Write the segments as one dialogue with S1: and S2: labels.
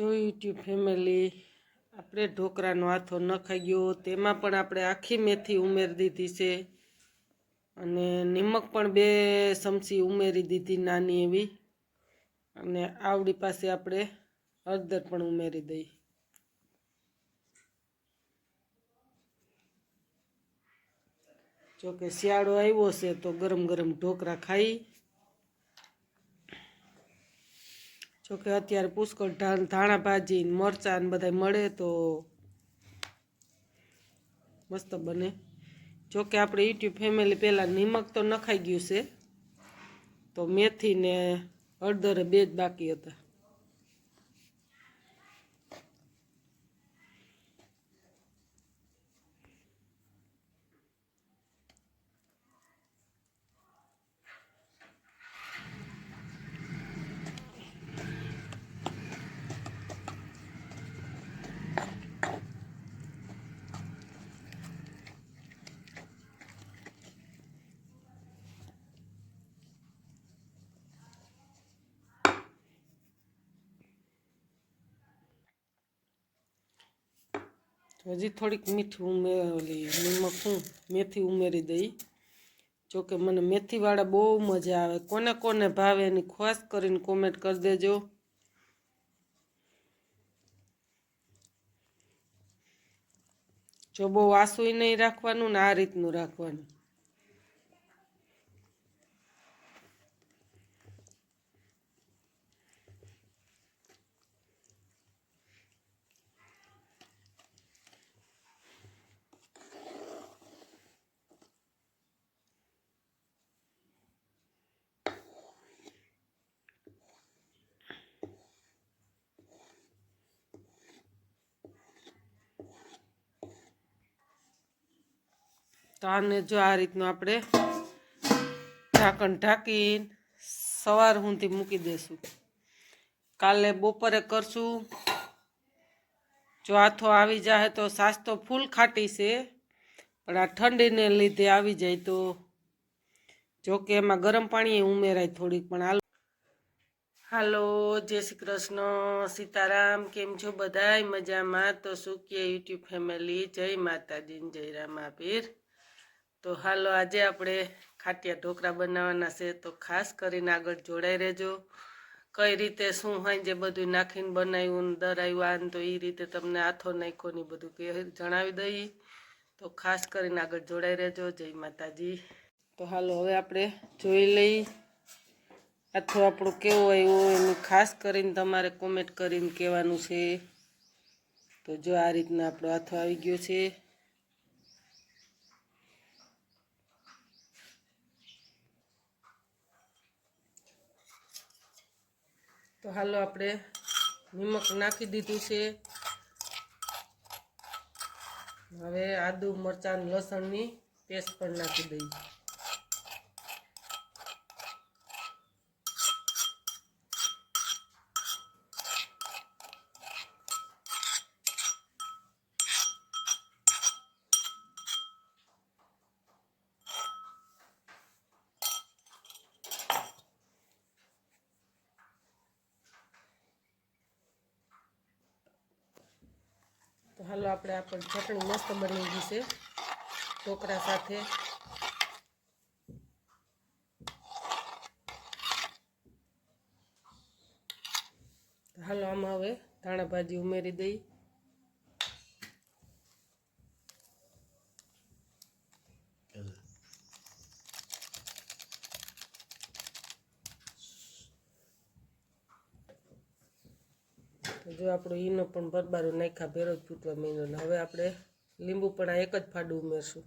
S1: જો YouTube family આપણે ઢોકરાનો હાથો ન ખાઈ ગયો તેમાં પણ આપણે આખી મેથી ઉમેરી દીધી છે. અને નિમક પણ બે ચમચી ઉમેરી દીધી નાની એવી. અને આવડી પાસે આપણે હળદર પણ ઉમેરી દઈ જોકે શિયાળો આવ્યો છે તો ગરમ ગરમ ઢોકરા ખાઈ જોકે અત્યારે પુષ્કળ ધાણા ભાજી મરચાં ને બધા મળે તો મસ્ત બને. જોકે આપણે યુટ્યુબ ફેમિલી પહેલાં નિમક તો નખાઈ ગયું છે, તો મેથી ને હળદર બે જ બાકી હતા. હજી થોડીક મીઠું ઉમેરી નિમક મેથી ઉમેરી દઈ. જોકે મને મેથીવાળા બહુ મજા આવે. કોને કોને ભાવે એની ખાસ કરીને કોમેન્ટ કરી દેજો. જો બહુ આસુય નહીં રાખવાનું ને આ રીતનું રાખવાનું. તો આને જો આ રીતનું આપણે ઢાંકણ ઢાંકીને સવાર હુંથી મૂકી દઈશું કાલે બપોરે કરશું. જો હાથો આવી જાય તો સાસ તો ફૂલ ખાટી છે, પણ આ ઠંડીને લીધે આવી જાય તો જો કે એમાં ગરમ પાણી ઉમેરાય થોડીક, પણ હાલ હાલો, જય શ્રી કૃષ્ણ, સીતારામ, કેમ છો બધાય? મજામાં? તો શું કે યુટ્યુબ ફેમિલી? જય માતાજી જય રામાપીર. તો હાલો આજે આપણે ખાટિયા ઢોકળા બનાવવાના છે. તો ખાસ કરીને આગળ જોડાઈ રહેજો. કઈ રીતે, શું હોય, જે બધું નાખીને બનાવ્યું ને દરાવ્યા ને તો એ રીતે તમને હાથો નાખ્યો ને બધું કે જણાવી દઈએ. તો ખાસ કરીને આગળ જોડાઈ રહેજો. જય માતાજી. તો હાલો હવે આપણે જોઈ લઈ અથવા આપણું કેવું આવ્યું એનું ખાસ કરીને તમારે કોમેન્ટ કરીને કહેવાનું છે. તો જો આ રીતના આપણો હાથો આવી ગયો છે. તો હાલો આપણે નિમક નાખી દીધું છે. હવે આદુ મરચાં લસણની પેસ્ટ પણ નાખી દઈએ. આપણે આ પણ ચટણી મસ્ત બની ગઈ છે. ઢોકળા સાથે. હાલો આમાં હવે ધાણા ભાજી ઉમેરી દઈ તો જો આપણો ઈનો પણ ભરબારો નાખ્યા, ભેરો જ ફૂટવા મહિનો હવે આપણે લીંબુ પણ આ એક જ ફાડું ઉમેરશું.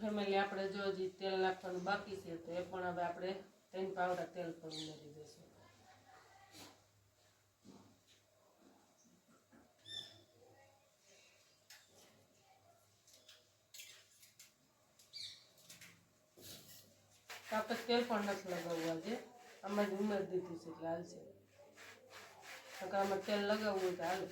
S1: ફેમિલી આપણે જો હજી તેલ નાખવાનું બાકી છે, તો એ પણ હવે આપણે ત્રણ પાવડા તેલ પર ઉમેરી દઈશું. આપણે તેલ પણ નથી લગાવવું આજે. આમાં જ ઉમેરી દીધું છે, એટલે હાલશે આમાં તેલ લગાવવું હોય તો હાલે.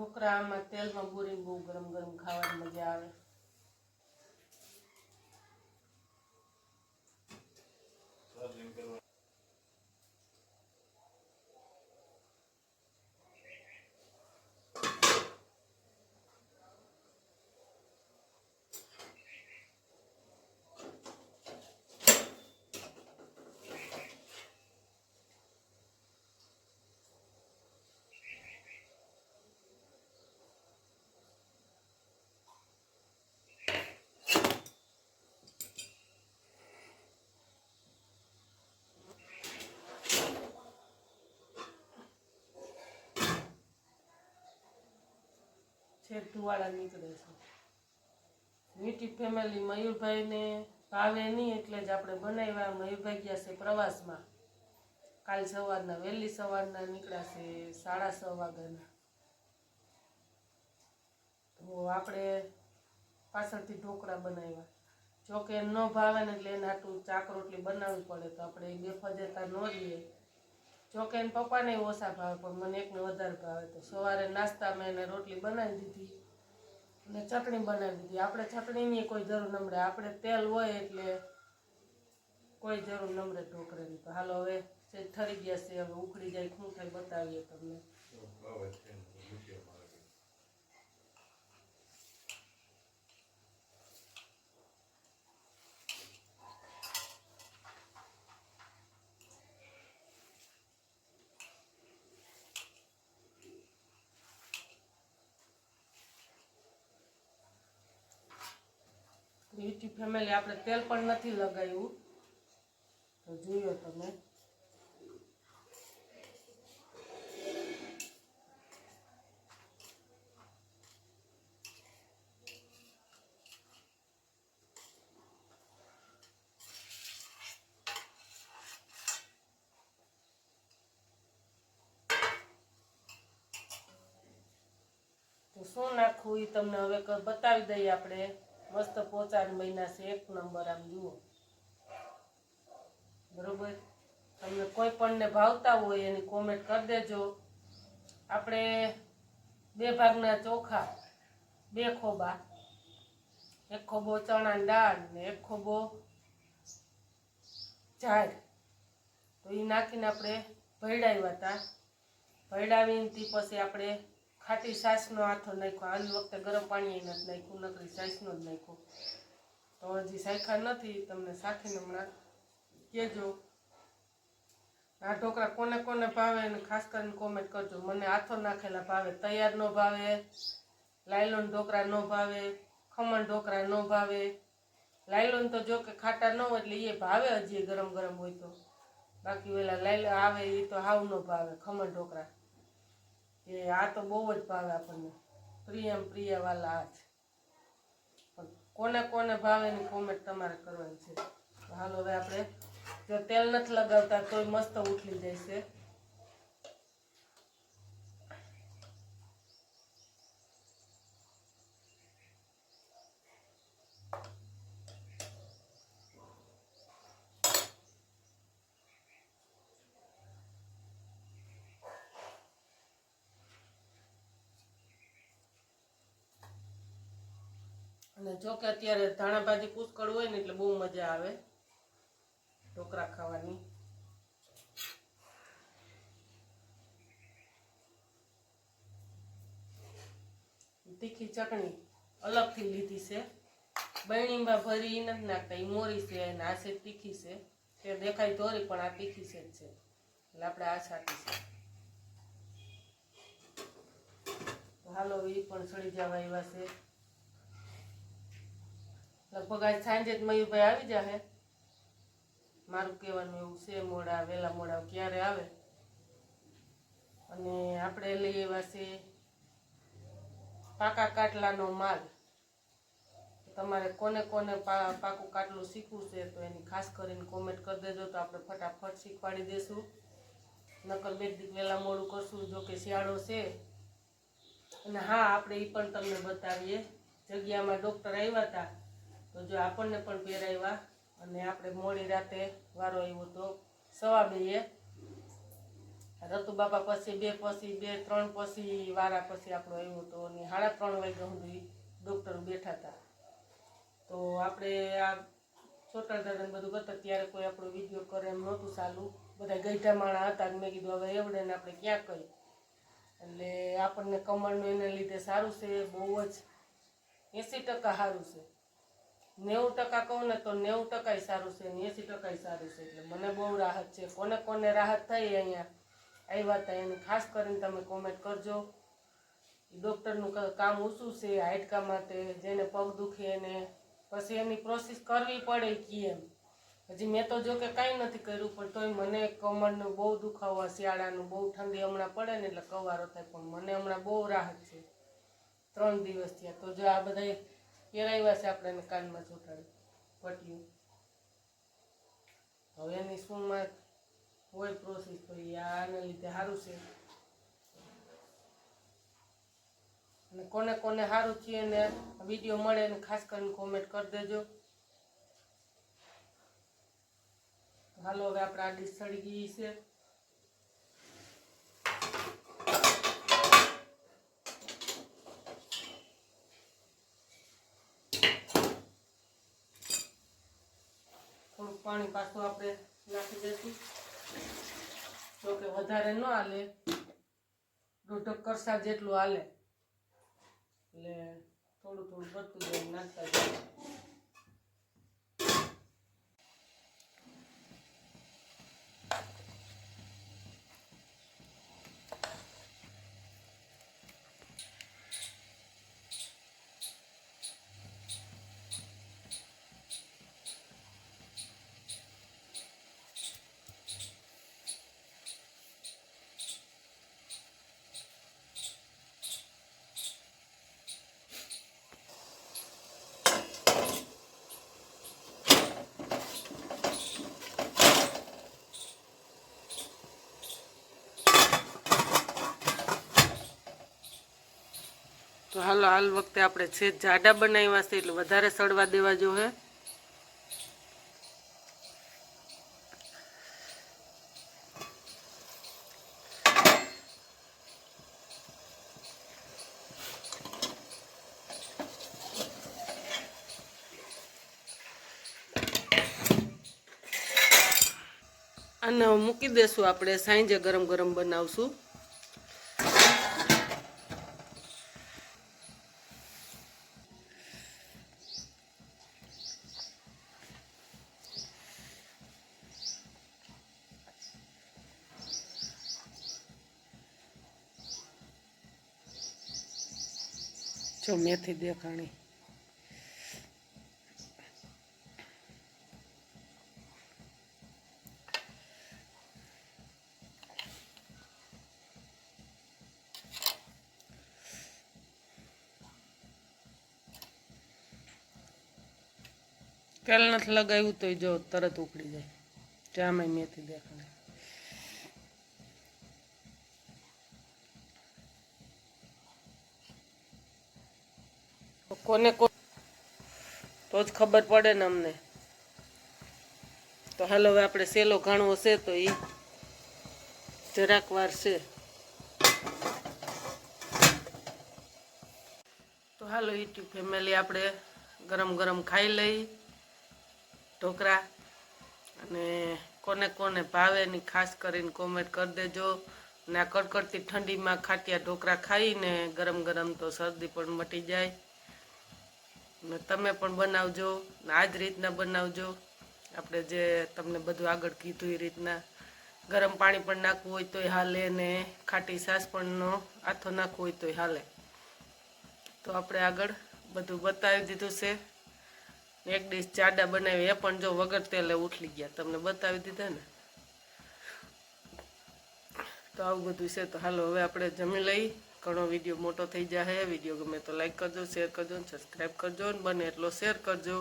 S1: ઢોકળા આમાં તેલમાં બોરીને બહુ ગરમ ગરમ ખાવાની મજા આવે. છેક નીકળે છે. મીઠી ફેમિલી મયુરભાઈને ભાવે નહીં એટલે જ આપણે બનાવ્યા. મયુરભાઈ ગયા છે પ્રવાસમાં. કાલ સવારના, વહેલી સવારના નીકળ્યા છે સાડા છ વાગ્યાના. તો આપણે પાછળથી ઢોકળા બનાવ્યા. જોકે ન ભાવે ને એટલે એના ચાક રોટલી બનાવવી પડે તો આપણે બે ફજેતા ન રહીએ. જો કે એને પપ્પાને ઓછા ભાવે, પણ મને એકને વધારે ભાવે. તો સવારે નાસ્તામાં એને રોટલી બનાવી દીધી અને ચટણી બનાવી દીધી. આપણે ચટણીની કોઈ જરૂર નમરે આપણે તેલ હોય એટલે કોઈ જરૂર નમરે ઢોકળાની. તો હાલો હવે ઠરી ગયા છે, હવે ઉખડી જાય, શું થાય બતાવીએ તમને. યુટ્યુબ ફેમિલી આપણે તેલ પણ નથી લગાવ્યું. તો જોયો તમે. તો શું નાખવું એ તમને હવે ક- બતાવી દઈએ આપણે. મસ્ત પોચાડ મહિના છે, એક નંબર આમ જુઓ. બરોબર? તમને કોઈ પણને ભાવતા હોય એની કોમેન્ટ કરી દેજો. આપણે બે ભાગના ચોખા, બે ખોબા. એક ખોબો ચણા દાળ ને એક ખોબો ઝાડ. તો એ નાખીને આપણે ભરડાવ્યા હતા ભરડાવીને પછી આપણે ખાટી સાસનો હાથો નાખ્યો. આની વખતે ગરમ પાણી નથી નાખ્યું, નકરી સાસનો જ નાખ્યો. તો હજી સાયખા નથી, તમને સાથે હમણાં કહેજો. આ ઢોકળા કોને કોને ભાવે અને ખાસ કરીને કોમેન્ટ કરજો. મને હાથો નાખેલા ભાવે, તૈયાર ન ભાવે, લાયલોન ઢોકળા ન ભાવે, ખમણ ઢોકળા ન ભાવે. લાયલોન તો જો કે ખાટા ન હોય એટલે એ ભાવે હજી ગરમ ગરમ હોય તો. બાકી ઓલા લાયલ આવે એ તો હાવ નો ભાવે, ખમણ ઢોકળા. એ આ તો બહુ જ ભાવે આપણને. પ્રિયમ પ્રિય વાલા આ છે. કોને કોને ભાવે એની કોમેન્ટ તમારે કરવાની છે. હાલો હવે આપણે, જો તેલ નથી લગાવતા તોય મસ્ત ઉઠલી જાય છે અને જો કે અત્યારે ધાણા ભાજી પુષ્કળ હોય ને એટલે બહુ મજા આવે ઢોકળા ખાવાની. તીખી ચટણી અલગથી લીધી છે. બરણીમાં ભરી નથી નાખતા એ મોરી છે અને આ છે તીખી છે. તે દેખાય ધોરી, પણ આ તીખી છે જ છે. એટલે આપણે આ છાંટી છે. હાલો એ પણ સડી જવા એવા છે. લગભગ આજ સાંજે જ મયુભાઈ આવી જશે મારું કહેવાનું એવું છે, મોડા, વહેલા મોડા ક્યારે આવે? અને આપણે લઈ આવ્યા છે પાકા કાટલાનો માલ. તમારે કોને કોને પાકું કાટલું શીખવું છે તો એની ખાસ કરીને કોમેન્ટ કરી દેજો તો આપણે ફટાફટ શીખવાડી દઈશું નકર બે દીક વહેલા મોડું કરશું જો કે શિયાળો છે. અને હા, આપણે એ પણ તમને બતાવીએ. જગ્યામાં ડૉક્ટર આવ્યા હતા. તો જો આપણને પણ પહેરાવ્યા અને આપણે મોડી રાતે વારો આવ્યો તો સવા બેએ. રતુ બાપા પછી બે પછી બે ત્રણ પછી વારા પછી આપણો આવ્યો તો અને સાડા ત્રણ વાગ્યા સુધી ડૉક્ટર બેઠા હતા તો આપણે આ છોટા દાદાને બધું કરતા ત્યારે કોઈ આપણો વીડિયો કરે એમ નહોતું ચાલુ. બધા ગઈઢા માણા હતા મેં કીધું, હવે એવડે ને આપણે ક્યાં કઈ? એટલે આપણને કમળનું એને લીધે સારું છે, બહુ જ એંસી ટકા સારું છે. નેવું ટકા કહું ને તો નેવું ટકા સારું છે ને એંસી ટકા સારું છે એટલે મને બહુ રાહત છે. કોને કોને રાહત થઈ અહીંયા આવ્યા હતા એની ખાસ કરીને તમે કોમેન્ટ કરજો. ડૉક્ટરનું કામ ઓછું છે હાઇટકા માટે, જેને પગ દુખે એને પછી એની પ્રોસેસ કરવી પડે કે એમ. હજી મેં તો જો કે કાંઈ નથી કર્યું, પણ તોય મને કમરનું બહુ દુખાવા, શિયાળાનું બહુ ઠંડી હમણાં પડે ને એટલે કવારો થાય, પણ મને હમણાં બહુ રાહત છે. ત્રણ દિવસ થયા. તો જો આ બધા પહેરાવ્યા છે આપણે એને કાનમાં ચોટાડી પટ્યું. હવે એની શુંમાં હોય પ્રોસેસ તો આને લીધે સારું છે. અને કોને કોને સારું છે એને વીડિયો મળે એને ખાસ કરીને કોમેન્ટ કરી દેજો. હાલો, હવે આપણે આ ડીશ ગઈ છે થોડુંક પાણી પાછું આપણે નાખી દઈશું. જો કે વધારે ન હાલે. દોઢક કરસા જેટલું હાલે. એટલે થોડું થોડું બધું નાખતા જાય તો હાલો, હાલ વખતે આપણે છે જાડા બનાવ્યા છે, એટલે વધારે સડવા દેવા જો હે. અને મૂકી દેશું આપણે સાંજે ગરમ ગરમ બનાવશું. જો મેથી દેખાણી. કેલ નથી લગાવ્યું તો જો તરત ઉકળી જાય. ચામાં મેથી દેખાડે કોને કો તો જ ખબર પડે ને અમને. તો હાલો હવે આપણે સેલો ઘાણવો છે તો એ જરાક વાર છે. તો હાલો યુટ્યુબ ફેમિલી, આપણે ગરમ ગરમ ખાઈ લઈ. ઢોકળા અને કોને કોને ભાવે ની ખાસ કરીને કોમેન્ટ કરી દેજો. ને આ કડકડતી ઠંડીમાં ખાટિયા ઢોકળા ખાઈને ગરમ ગરમ તો શરદી પણ મટી જાય. ને તમે પણ બનાવજો આ જ રીતના બનાવજો. આપણે જે તમને બધું આગળ કીધું એ રીતના. ગરમ પાણી પણ નાખવું હોય તોય હાલે ને ખાટી સાસ પણનો આથો નાખવો હોય તોય હાલે. તો આપણે આગળ બધું બતાવી દીધું છે. એક ડીશ ચાડા બનાવી, એ પણ જો વગર તેલે ઉઠલી ગયા. તમને બતાવી દીધા ને? તો આવું બધું છે. તો હાલો, હવે આપણે જમી લઈ. ઘણો વીડિયો મોટો થઈ જાય વીડિયો ગમે તો લાઈક કરજો શેર કરજો સબસ્ક્રાઈબ કરજો ને બને એટલો શેર કરજો.